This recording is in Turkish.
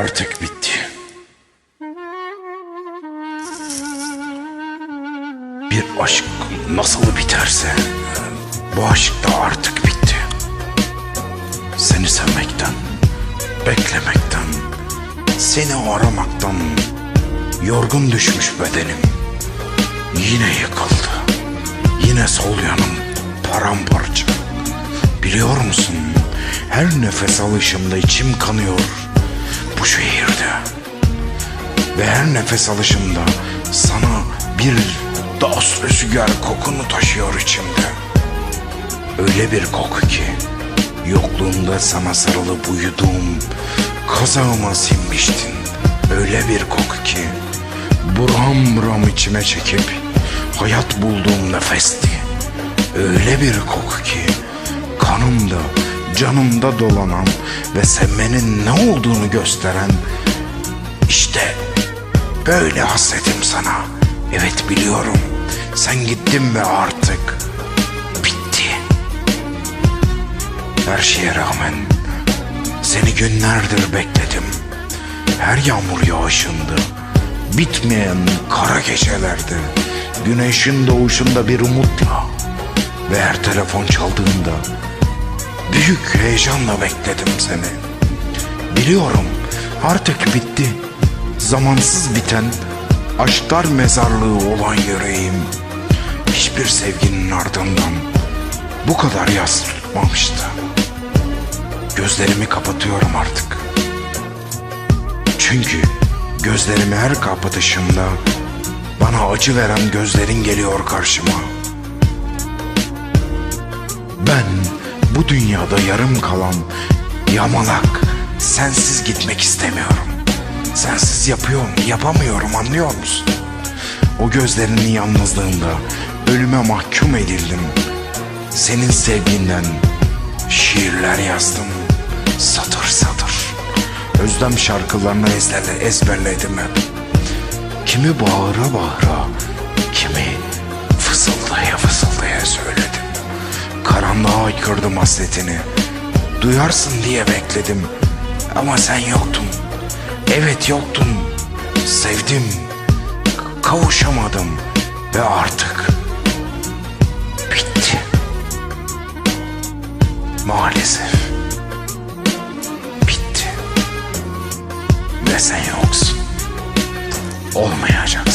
Artık bitti. Bir aşk nasıl biterse bu aşk da artık bitti. Seni sevmekten, beklemekten, seni aramaktan yorgun düşmüş bedenim. Yine yıkıldı. Yine sol yanım paramparça. Biliyor musun? Her nefes alışımda içim kanıyor bu şehirde. Ve her nefes alışımda sana bir dost rüzgar kokunu taşıyor içimde. Öyle bir koku ki yokluğunda sana sarılıp uyuduğum kazağıma sinmiştin. Öyle bir koku ki buram buram içime çekip hayat bulduğum nefesti. Öyle bir koku ki kanımda, canımda dolanan ve sevmenin ne olduğunu gösteren işte böyle hasretim sana. Evet biliyorum. Sen gittin ve artık bitti. Her şeye rağmen seni günlerdir bekledim. Her yağmur yağışında, bitmeyen kara gecelerde, güneşin doğuşunda bir umutla ve her telefon çaldığında büyük heyecanla bekledim seni. Biliyorum artık bitti. Zamansız biten aşklar mezarlığı olan yüreğim. Hiçbir sevginin ardından bu kadar yas tutmamıştı. Gözlerimi kapatıyorum artık. Çünkü gözlerimi her kapatışımda bana acı veren gözlerin geliyor karşıma. Ben bu dünyada yarım kalan yamalak sensiz gitmek istemiyorum. Sensiz yapıyorum, yapamıyorum anlıyor musun? O gözlerinin yalnızlığında ölüme mahkum edildim. Senin sevginden şiirler yazdım satır satır. Özlem şarkılarını ezberle, ezberledim hep. Kimi bağıra bağıra, kimi fısıldaya fısıldaya söyledim. Karanlığa aykırdım hasretini. Duyarsın diye bekledim. Ama sen yoktun. Evet yoktun. Sevdim. Kavuşamadım. Ve artık bitti. Maalesef. Bitti. Ve sen yoksun. Olmayacak.